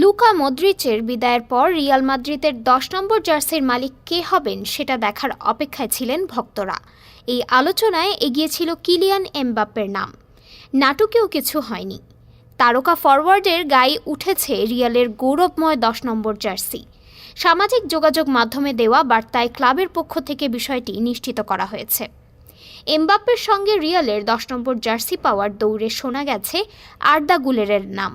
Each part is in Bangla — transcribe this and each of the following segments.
লুকা মদ্রিচের বিদায়ের পর রিয়াল মাদ্রিদের দশ নম্বর জার্সির মালিক কে হবেন সেটা দেখার অপেক্ষায় ছিলেন ভক্তরা। এই আলোচনায় এগিয়েছিল কিলিয়ান এমবাপ্পের নাম। নাটকেও কিছু হয়নি। তারকা ফরওয়ার্ডের গায়ে উঠেছে রিয়ালের গৌরবময় দশ নম্বর জার্সি। সামাজিক যোগাযোগ মাধ্যমে দেওয়া বার্তায় ক্লাবের পক্ষ থেকে বিষয়টি নিশ্চিত করা হয়েছে। এমবাপ্পের সঙ্গে রিয়ালের দশ নম্বর জার্সি পাওয়ার দৌড়ে শোনা গেছে আর্দা গুলেরের নাম।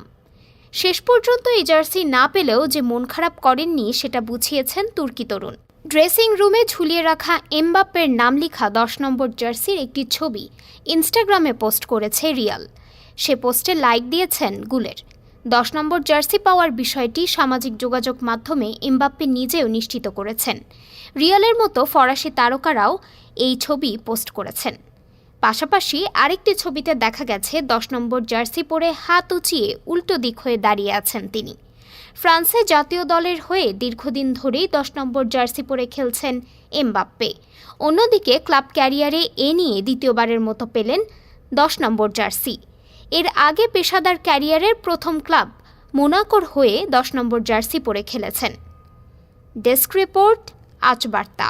শেষ পর্যন্ত এই জার্সি না পেলেও যে মন খারাপ করেননি সেটা বুঝিয়েছেন তুর্কি তরুণ। ড্রেসিং রুমে ঝুলিয়ে রাখা এমবাপ্পের নাম লেখা দশ নম্বর জার্সির একটি ছবি ইনস্টাগ্রামে পোস্ট করেছে রিয়াল। সে পোস্টে লাইক দিয়েছেন গুলের। দশ নম্বর জার্সি পাওয়ার বিষয়টি সামাজিক যোগাযোগ মাধ্যমে এমবাপ্পে নিজেও নিশ্চিত করেছেন। রিয়ালের মতো ফরাসি তারকারাও এই ছবি পোস্ট করেছেন। পাশাপাশি আরেকটি ছবিতে দেখা গেছে দশ নম্বর জার্সি পরে হাত উঁচিয়ে উল্টো দিক হয়ে দাঁড়িয়ে আছেন তিনি। ফ্রান্সে জাতীয় দলের হয়ে দীর্ঘদিন ধরেই দশ নম্বর জার্সি পরে খেলছেন এমবাপ্পে। অন্যদিকে ক্লাব ক্যারিয়ারে এ নিয়ে দ্বিতীয়বারের মতো পেলেন দশ নম্বর জার্সি। এর আগে পেশাদার ক্যারিয়ারের প্রথম ক্লাব মোনাকোর হয়ে দশ নম্বর জার্সি পরে খেলেছেন। ডেস্ক রিপোর্ট, আজ বার্তা।